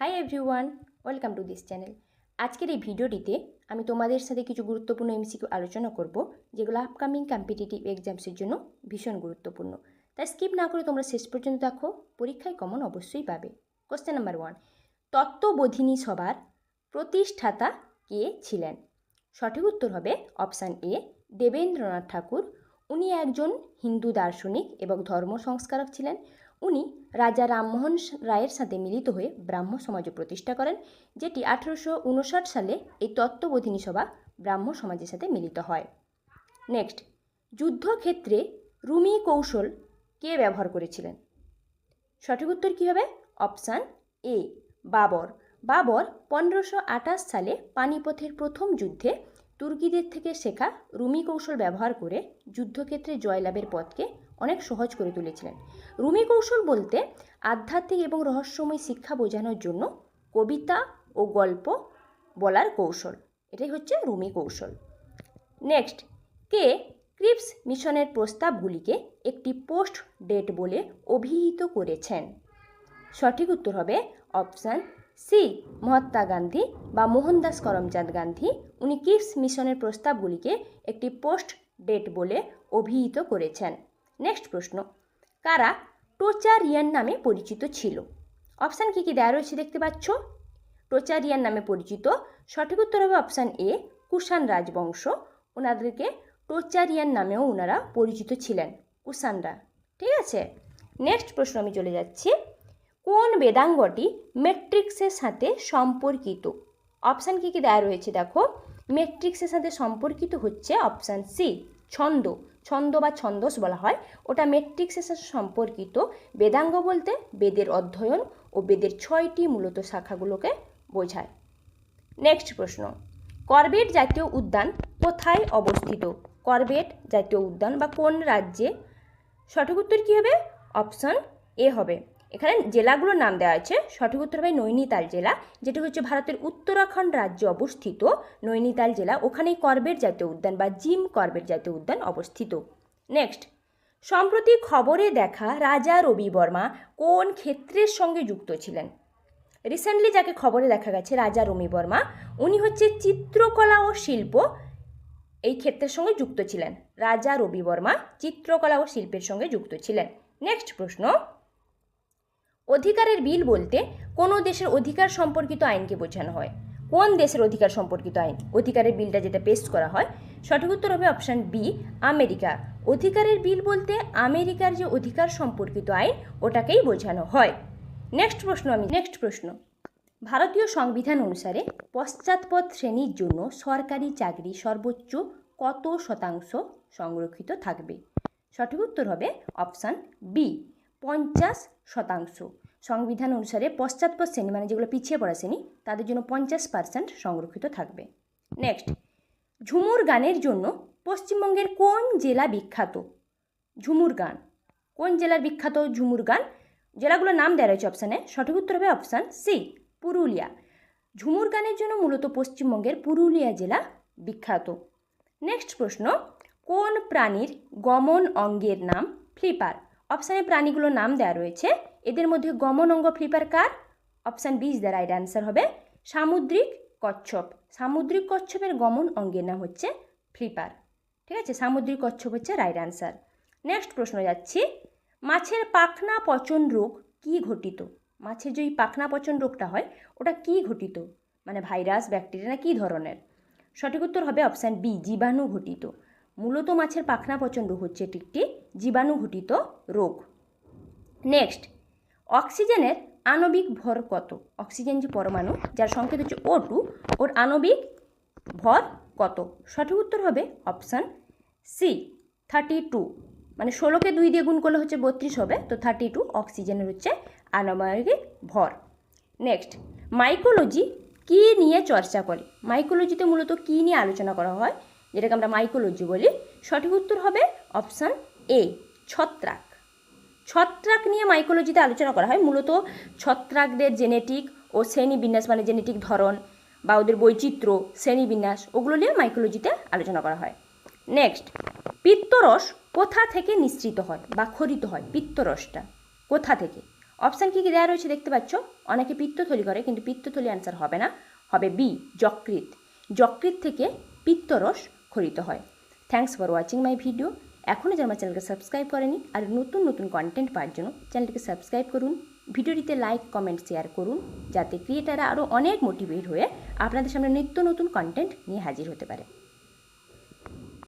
Hi everyone welcome to this channel আজকের এই ভিডিওটিতে আমি তোমাদের সাথে কিছু গুরুত্বপূর্ণ এমসিকিউ আলোচনা করব, যেগুলো আপকামিং কম্পিটিটিভ এক্সামসের জন্য ভীষণ গুরুত্বপূর্ণ। তাই স্কিপ না করে তোমরা শেষ পর্যন্ত দেখো, পরীক্ষায় কমন অবশ্যই পাবে। কোশ্চেন নাম্বার ওয়ান তত্ত্ববোধিনী সভার প্রতিষ্ঠাতা কে ছিলেন? সঠিক উত্তর হবে অপশান এ দেবেন্দ্রনাথ ঠাকুর। উনি একজন হিন্দু দার্শনিক এবং ধর্ম সংস্কারক ছিলেন। উনি রাজা রামমোহন রায়ের সাথে মিলিত হয়ে ব্রাহ্ম সমাজ প্রতিষ্ঠা করেন, যেটি আঠেরোশো উনষাট সালে এই তত্ত্ববোধিনী সভা ব্রাহ্ম সমাজের সাথে মিলিত হয়। নেক্সট, যুদ্ধক্ষেত্রে রুমি কৌশল কে ব্যবহার করেছিলেন? সঠিক উত্তর কী হবে? Option A, Babur. বাবর পনেরোশো আঠাশ সালে পানিপথের প্রথম যুদ্ধে তুর্কিদের থেকে শেখা রুমি কৌশল ব্যবহার করে যুদ্ধক্ষেত্রে জয়লাভের পথকে অনেক সহজ করে তুলেছিলেন। রুমি কৌশল বলতে আধ্যাত্মিক এবং রহস্যময় শিক্ষা বোঝানোর জন্য কবিতা ও গল্প বলার কৌশল। এটাই হচ্ছে রুমি কৌশল। নেক্সট, কে ক্রিপস মিশনের প্রস্তাবগুলিকে একটি পোস্ট ডেট বলে অভিহিত করেছেন? সঠিক উত্তর হবে অপশান সি, মহাত্মা গান্ধী বা মোহনদাস করমচাঁদ গান্ধী। উনি কিপস মিশনের প্রস্তাবগুলিকে একটি পোস্ট ডেট বলে অভিহিত করেছেন। নেক্সট প্রশ্ন, কারা টোচারিয়ান নামে পরিচিত ছিল? অপশান কী কী দেওয়া রয়েছে দেখতে পাচ্ছ? টোচারিয়ান নামে পরিচিত, সঠিক উত্তর হবে অপশান এ কুষাণ রাজবংশ। ওনাদেরকে টোচারিয়ান নামেও ওনারা পরিচিত ছিলেন, কুষাণরা। ঠিক আছে? নেক্সট প্রশ্ন আমি চলে যাচ্ছি, কোন বেদাঙ্গটি মেট্রিক্সের সাথে সম্পর্কিত? অপশান কী কী দেওয়া রয়েছে দেখো মেট্রিক্সের সাথে সম্পর্কিত হচ্ছে অপশান সি ছন্দ ছন্দ বা ছন্দস বলা হয়। ওটা মেট্রিক্সের সাথে সম্পর্কিত। বেদাঙ্গ বলতে বেদের অধ্যয়ন ও বেদের ছয়টি মূলত শাখাগুলোকে বোঝায়। নেক্সট প্রশ্ন। করবেট জাতীয় উদ্যান কোথায় অবস্থিত? করবেট জাতীয় উদ্যান বা কোন রাজ্যে? সঠিক উত্তর কী হবে? অপশন এ হবে। এখানে জেলাগুলোর নাম দেওয়া আছে সঠিক উত্তর হবে নৈনিতাল জেলা, যেটি হচ্ছে ভারতের উত্তরাখণ্ড রাজ্যে অবস্থিত। নৈনিতাল জেলা, ওখানেই করবেট জাতীয় উদ্যান বা জিম করবেট জাতীয় উদ্যান অবস্থিত। নেক্সট সম্প্রতি খবরে দেখা রাজা রবি বর্মা কোন ক্ষেত্রের সঙ্গে যুক্ত ছিলেন? রিসেন্টলি যাকে খবরে দেখা গেছে রাজা রবি বর্মা, উনি হচ্ছে চিত্রকলা ও শিল্প এই ক্ষেত্রের সঙ্গে যুক্ত ছিলেন। রাজা রবি বর্মা চিত্রকলা ও শিল্পের সঙ্গে যুক্ত ছিলেন। নেক্সট প্রশ্ন অধিকারের বিল বলতে কোনো দেশের অধিকার সম্পর্কিত আইনকে বোঝানো হয়। কোন দেশের অধিকার সম্পর্কিত আইন? অধিকারের বিলটা যেটা পেশ করা হয়, সঠিক উত্তর হবে অপশান বি আমেরিকা। অধিকারের বিল বলতে আমেরিকার যে অধিকার সম্পর্কিত আইন, ওটাকেই বোঝানো হয়। নেক্সট প্রশ্ন আমি নেক্সট প্রশ্ন। ভারতীয় সংবিধান অনুসারে পশ্চাৎপদ শ্রেণির জন্য সরকারি চাকরি সর্বোচ্চ কত শতাংশ সংরক্ষিত থাকবে? সঠিক উত্তর হবে অপশান বি পঞ্চাশ শতাংশ। সংবিধান অনুসারে পশ্চাৎপদ শ্রেণি মানে যেগুলো পিছিয়ে পড়া শ্রেণি, তাদের জন্য পঞ্চাশ পার্সেন্ট সংরক্ষিত থাকবে। নেক্সট ঝুমুর গানের জন্য পশ্চিমবঙ্গের কোন জেলা বিখ্যাত? ঝুমুর গান। কোন জেলার বিখ্যাত ঝুমুর গান? জেলাগুলোর নাম দেওয়া রয়েছে অপশানে সঠিক উত্তর হবে অপশান সি পুরুলিয়া। ঝুমুর গানের জন্য মূলত পশ্চিমবঙ্গের পুরুলিয়া জেলা বিখ্যাত। নেক্সট প্রশ্ন, কোন প্রাণীর গমন অঙ্গের নাম ফ্লিপার অপশানে প্রাণীগুলোর নাম দেওয়া রয়েছে। এদের মধ্যে গমন অঙ্গ flipper car? Option B is the right answer হবে। সামুদ্রিক কচ্ছপ। সামুদ্রিক কচ্ছপের গমন অঙ্গের নাম হচ্ছে ফ্লিপার। ঠিক আছে? সামুদ্রিক কচ্ছপ হচ্ছে রাইট অ্যান্সার। নেক্সট প্রশ্ন যাচ্ছি। মাছের পাখনা পচন রোগ কি ঘটিত? মাছের যে পাখনা পচন রোগটা হয়, ওটা কি ঘটিত? মানে ভাইরাস, ব্যাকটেরিয়া না কী ধরনের? সঠিক উত্তর হবে অপশান বি, জীবাণু ঘটিত। মূলত মাছের পাখনা প্রচণ্ড হচ্ছে এটি একটি জীবাণু ঘটিত রোগ। নেক্সট, অক্সিজেনের আণবিক ভর কত? অক্সিজেন যে পরমাণু, যার সংকেত হচ্ছে ও টু ওর আণবিক ভর কত? সঠিক উত্তর হবে অপশান সি থার্টি টু মানে ষোলোকে দুই দিয়ে গুণ করলে হচ্ছে বত্রিশ হবে, তো থার্টি টু অক্সিজেনের হচ্ছে আণবিক ভর। নেক্সট মাইকোলজি কী নিয়ে চর্চা করে? মাইকোলজিতে মূলত কী নিয়ে আলোচনা করা হয়? যেটাকে আমরা মাইকোলজি বলি, সঠিক উত্তর হবে অপশান এ ছত্রাক। ছত্রাক নিয়ে মাইকোলজিতে আলোচনা করা হয়, মূলত ছত্রাকদের জেনেটিক ও শ্রেণীবিন্যাস মানে জেনেটিক ধরন বা ওদের বৈচিত্র্য, শ্রেণীবিন্যাস, ওগুলো নিয়ে মাইকোলজিতে আলোচনা করা হয়। নেক্সট পিত্তরস কোথা থেকে নিঃসৃত হয় বা খরিত হয়? পিত্তরসটা কোথা থেকে? অপশান কী কী দেওয়া রয়েছে দেখতে পাচ্ছ? অনেকে পিত্তথলি করে, কিন্তু পিত্তথলি অ্যান্সার হবে না। হবে বি যকৃত যকৃত থেকে পিত্তরস খরিত হয়। Thanks for watching my video এখনও যারা আমার চ্যানেলকে সাবস্ক্রাইব করেনি আর নতুন নতুন কন্টেন্ট পাওয়ার জন্য চ্যানেলটিকে সাবস্ক্রাইব করুন। ভিডিওটিতে লাইক কমেন্ট শেয়ার করুন যাতে ক্রিয়েটাররা আরও অনেক মোটিভেট হয়ে আপনাদের সামনে নিত্য নতুন কন্টেন্ট নিয়ে হাজির হতে পারে।